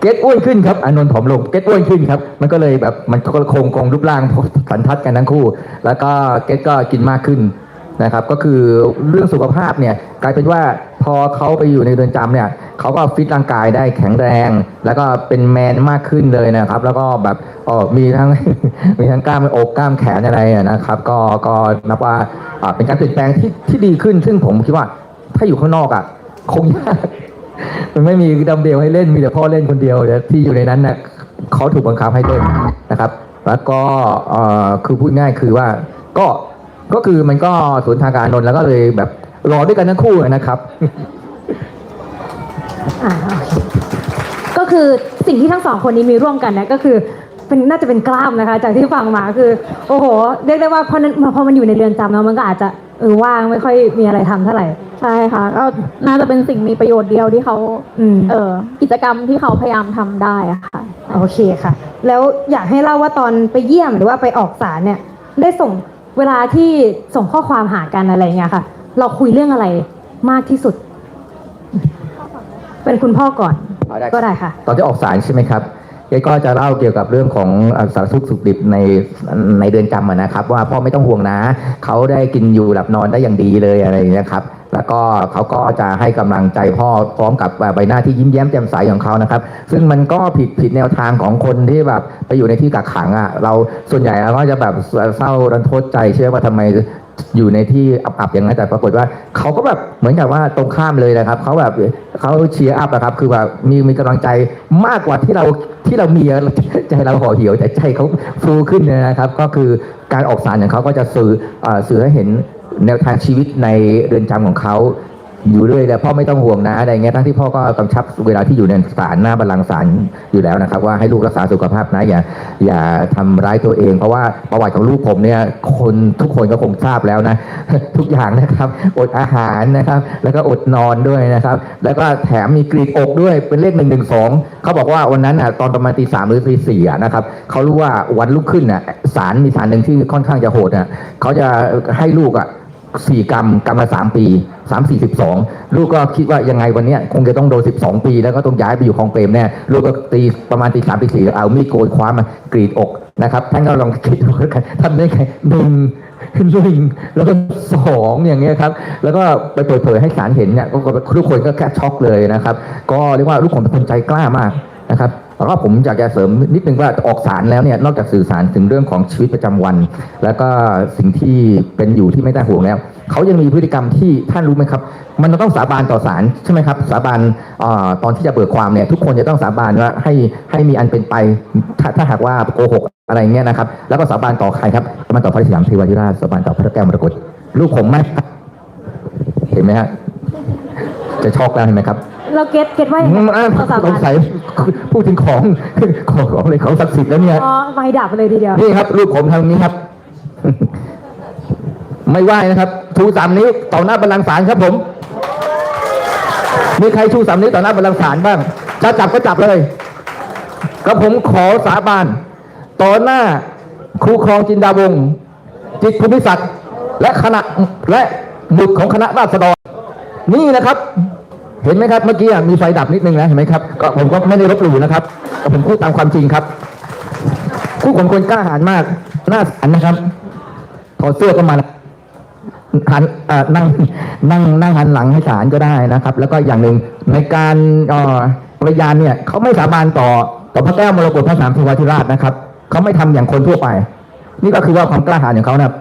เกตอ้วนขึ้นครับอานนท์ผอมลงเกตอ้วนขึ้นครับ มันก็เลยแบบมันก็คงคงรูปร่างสันทัดกันทั้งคู่ แล้วก็เกตก็กินมากขึ้นนะครับ ก็คือเรื่องสุขภาพเนี่ยกลายเป็นว่าพอเขาไปอยู่ในเรือนจำเนี่ยเขาก็ฟิตร่างกายได้แข็งแรง แล้วก็เป็นแมนมากขึ้นเลยนะครับ แล้วก็แบบอ๋อมีทั้งมีทั้งกล้ามอกกล้ามแขนอะไรนะครับ ก็ก็นับว่าอ่าเป็นการเปลี่ยนแปลงที่ที่ดีขึ้น ซึ่งผมคิดว่าถ้าอยู่ข้างนอกอะคงยาก มันไม่มีดัมเบลให้เล่นมีแต่พ่อเล่นคนเดียวที่อยู่ในนั้นน่ะเขาถูกบังคับให้เล่นนะครับ แล้วก็คือพูดง่ายคือว่า ก็ก็คือมันก็สวนทางการนนแล้วก็เลยแบบรอด้วยกันทั้งคู่นะครับก็คือสิ่งที่ทั้งสองคนนี้มีร่วมกันนะก็คือ เป็นน่าจะเป็นกล้ามนะคะ จากที่ฟังมาคือ โอ้โหเรียกได้ว่าพอนั้นพอมันอยู่ในเรือนจำแล้วมันก็อาจจะเออว่างไม่ค่อยมีอะไรทำเท่าไหร่ใช่ค่ะก็น่าจะเป็นสิ่งมีประโยชน์เดียวที่เขาอืมเออกิจกรรมที่เขาพยายามทำได้อะค่ะโอเคค่ะ แล้วอยากให้เล่าว่าตอนไปเยี่ยมหรือว่าไปออกสารเนี่ย ได้ส่งเวลาที่ส่งข้อความหากันอะไรเงี้ยค่ะ เราคุยเรื่องอะไรมากที่สุด เป็นคุณพ่อก่อนเอาได้ก็ได้ค่ะ ตอนที่ออกสารใช่ไหมครับ เกก็จะเล่าเกี่ยวกับเรื่องของสารทุกข์สุขดิบในในเดือนจำนะครับ ว่าพ่อไม่ต้องห่วงนะเขาได้กินอยู่หลับนอนได้อย่างดีเลยอะไรอย่างเงี้ครับ แล้วก็เขาก็จะให้กำลังใจพ่อพร้อมกับใบหน้าที่ยิ้มแย้มแจ่มใสของเขานะครับ ซึ่งมันก็ผิดผิดแนวทางของคนที่แบบไปอยู่ในที่กักขังอะเราส่วนใหญ่เราก็จะแบบเศร้ารันทดใจเชื่อว่าทำไม อยู่ในที่อับๆอย่างนั้นแต่ปรากฏว่าเขาก็แบบเหมือนกับว่าตรงข้ามเลยนะครับเขาแบบเขาเชียร์อัพนะครับ คือแบบมีมีกำลังใจมากกว่าที่เราที่เรามีอะใจเราห่อเหี่ยวแต่ใจเขาฟูขึ้นนะครับ ก็คือการออกสารของเขาก็จะสื่อเอ่อสื่อให้เห็นแนวทางชีวิตในเรือนจำของเขา อยู่เรื่อยแล้วพ่อไม่ต้องห่วงนะอะไรเงี้ยทั้งที่พ่อก็กำชับเวลาที่อยู่ในศาลหน้าบัลลังก์ศาลอยู่แล้วนะครับ ว่าให้ลูกรักษาสุขภาพนะอย่าอย่าทำร้ายตัวเอง เพราะว่าประวัติของลูกผมเนี่ยคนทุกคนก็คงทราบแล้วนะ ทุกอย่างนะครับ อดอาหารนะครับ แล้วก็อดนอนด้วยนะครับ แล้วก็แถมมีกรีดอกด้วยเป็นเลขหนึ่งหนึ่งสองเขาบอกว่าวันนั้นอะตอนประมาณตีสามหรือตีสี่อะนะครับเขารู้ว่าวันลุกขึ้นอะศาลมีศาลหนึ่งที่ค่อนข้างจะโหดอะเขาจะให้ลูกอะ สี่กรรมกรรมละสามปีสามสี่สิบสองลูกก็คิดว่ายังไงวันนี้คงจะต้องโดนสิบสองปี แล้วก็ต้องย้ายไปอยู่คลองเปรมแน่ลูกก็ตีประมาณตีสามตีสี่เอามีดโกนคว้ามากรีดอกนะครับท่านก็ลองคิดดูกันทำได้ไงหนึ่งหนึ่งแล้วก็สองอย่างเงี้ยครับแล้วก็ไปเปิดเผยให้ศาลเห็นเนี่ยก็ทุกคนก็แค่ช็อกเลยนะครับ ก็เรียกว่าลูกผมเป็นคนใจกล้ามากนะครับ แล้วก็ผมอยากจะเสริมนิดนึงว่าออกสารแล้วเนี่ยนอกจากสื่อสารถึงเรื่องของชีวิตประจำวัน แล้วก็สิ่งที่เป็นอยู่ที่ไม่ได้ห่วงแล้วเขายังมีพฤติกรรมที่ท่านรู้ไหมครับ มันต้องสาบานต่อศาลใช่ไหมครับ สาบานเอ่อตอนที่จะเบิกความเนี่ยทุกคนจะต้องสาบานว่าให้ให้มีอันเป็นไปถ้าถ้าหากว่าโกหกอะไรเงี้ยนะครับ แล้วก็สาบานต่อใครครับสาบานต่อพระสยามเทวาธิราชสาบานต่อพระแก้วมรกตลูกผมไหมเห็นไหมฮะ จะช็อกแล้วเห็นไหมครับเราเก็ตเก็ตว่ายังไงอืมอ่าเราสาสบางนสัยพูดถึงของของของเลยของศักดิ์สิทธิ์แล้วเนี่ย อ๋อไม่ดับเลยทีเดียว นี่ครับลูกผมทำอย่างนี้ครับ ไม่ไหวนะครับ ชูสามนิ้วต่อหน้าบัลลังก์ศาลครับผม มีใครชูสามนิ้วต่อหน้าบัลลังก์ศาลบ้างจะจับก็จับเลยก็ผมขอสาบานต่อหน้าครูครองจินดาวงศ์จิตรภูมิศักดิ์และคณะและบุตรของคณะราษฎร นี่นะครับ เห็นไหมครับเมื่อกี้มีไฟดับนิดนึงนะเห็นไหมครับก็ผมก็ไม่ได้ลบหลู่นะครับก็ผมพูดตามความจริงครับผู้คนคนกล้าหาญมากน้าสันนะครับถอดเสื้อก็มาหันนั่งนั่งนั่งหันหลังให้ศาลก็ได้นะครับ แล้วก็อย่างหนึ่งในการเอ่อพยานเนี่ยเขาไม่สาบานต่อต่อพระแก้วมรกตพระสามเทวาธิราชนะครับเขาไม่ทำอย่างคนทั่วไป นี่ก็คือว่าความกล้าหาญของเขานะ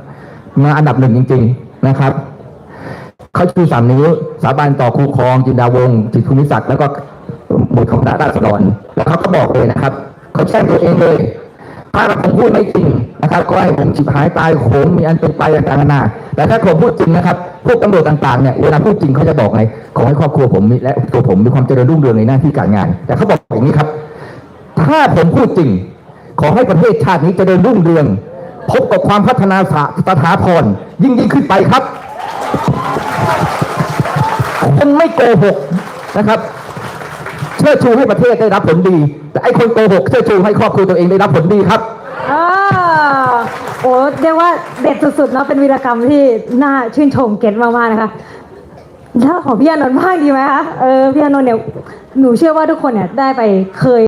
มาอันดับหนึ่งจริง ๆ นะครับ เขาชูสามนิ้ว สาบานต่อครูครองจินดาวงศ์จิตรภูมิศักดิ์แล้วก็บุตรของราษฎรแล้วเขาก็บอกเลยนะครับเขาแช่งตัวเองเลยถ้าผมพูดไม่จริงนะครับ ก็ให้ผมฉิบหายตายโหงมีอันเป็นไปต่างๆนานาแต่ถ้าผมพูดจริงนะครับ พวกตำรวจต่างๆเนี่ยเวลาพูดจริงเขาจะบอกไงขอให้ครอบครัวผมและตัวผมมีความเจริญรุ่งเรืองในหน้าที่การงาน แต่เขาบอกอย่างนี้ครับ ถ้าผมพูดจริง ขอให้ประเทศชาตินี้เจริญรุ่งเรือง พบกับความพัฒนาสถาพรยิ่งยิ่งขึ้นไปครับ คนไม่โกหกนะครับเชิดชูให้ประเทศได้รับผลดี แต่ไอ้คนโกหกเชิดชูให้ครอบครัวตัวเองได้รับผลดีครับอ่าโอ้เรียกว่าเด็ดสุดๆเนาะเป็นวีรกรรมที่น่าชื่นชมเก็ตมากๆนะคะแล้วของพี่อานนท์บ้างดีไหมคะเออพี่อานนท์เนี่ยหนูเชื่อว่าทุกคนเนี่ยได้ไปเคย